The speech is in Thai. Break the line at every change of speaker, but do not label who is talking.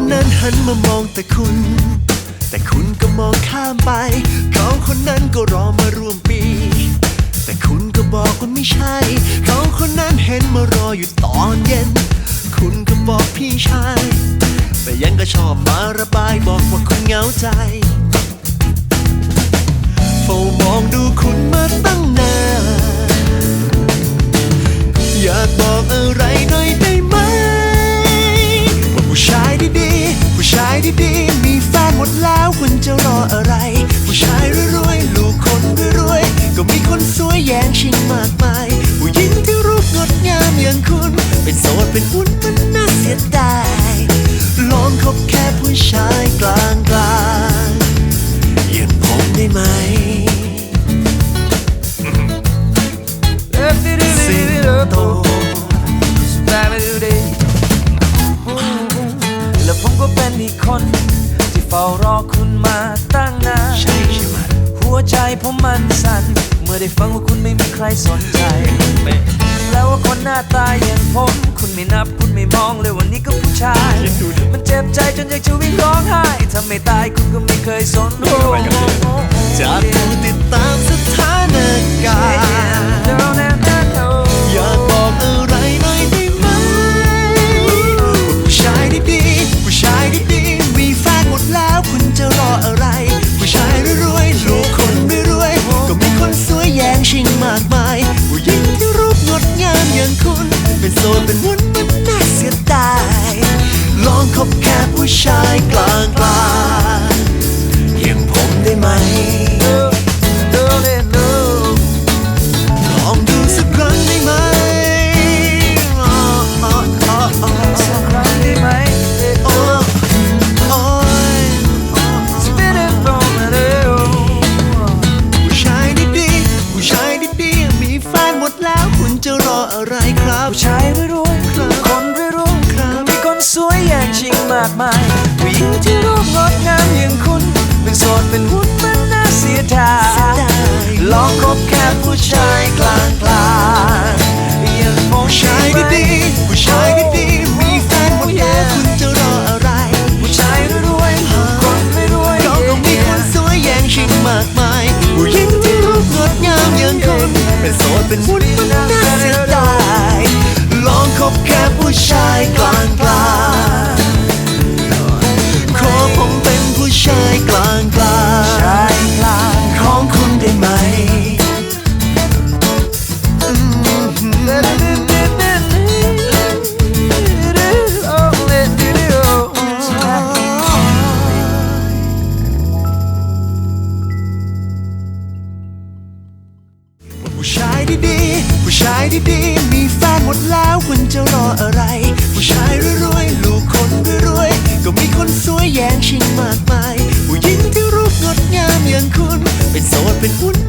นนั้นหันมามองแต่คุณ แต่คุณก็มองข้ามไป เขาคนนั้นก็รอมาร่วมปี แต่คุณก็บอกว่าไม่ใช่ เขาคนนั้นเห็นมารออยู่ตอนเย็น คุณก็บอกพี่ชาย แต่ยังก็ชอบมาระบายบอกว่าคุณเหงาใจเฝ้ามองดูคุณมาตั้งนานอยากบอกอะไรน่อ มีแฟนหมดแล้วคุณจะรออะไร ผู้ชายรวยๆลูกคนรวยๆก็มีคนสวยแย่งชิงมากมาย เฝ้า
รอคุณมาตั้งนาน
ใช่ใช่ไหม
หัวใจผมมันสั่น เมื่อได้ฟังว่าคุณไม่มีใครสนใจ แล้วว่าคนหน้าตาอย่างผม คุณไม่นับคุณไม่มองเลยวันนี้ก็ผู้ชาย
คิดดูดิ
มันเจ็บใจจนอยากจะวิ่งร้องไห้ถ้าไม่ตายคุณก็ไม่เคยสนโด
เป็นวุ้นมันน่าเสียดาย ลองคบแค่ผู้ชายกลางกลา
งากมายผู้หญิงที่รูปงดงามอย่างคุณเป็นโสดเป็นวุ้นมันน่าเสียดายลองคบแค่ผู้ชายกลางกลางๆอย่างผม
ผู้ชายดีๆผู้ชายดีมีแฟนหมดแล้วคุณจะรออะไร
ผู้ชายรวยคนไม่รวย
เขาก็มีคนสวยแย่งชิงมากมายผู้หญิงที่รูปงดงามอย่างคุณเป็นโสดเป็นวุ้นมันน่าเสียดายลองคบแค่ผู้ชาย ผู้ชายดีๆ ผู้ชายดีๆ มีแฟนหมดแล้วคุณจะรออะไร ผู้ชายรวยๆ ลูกคนรวยๆ ก็มีคนสวยแย่งชิงมากมาย ผู้หญิงที่รูปงดงามอย่างคุณ เป็นโสดเป็นวุ้น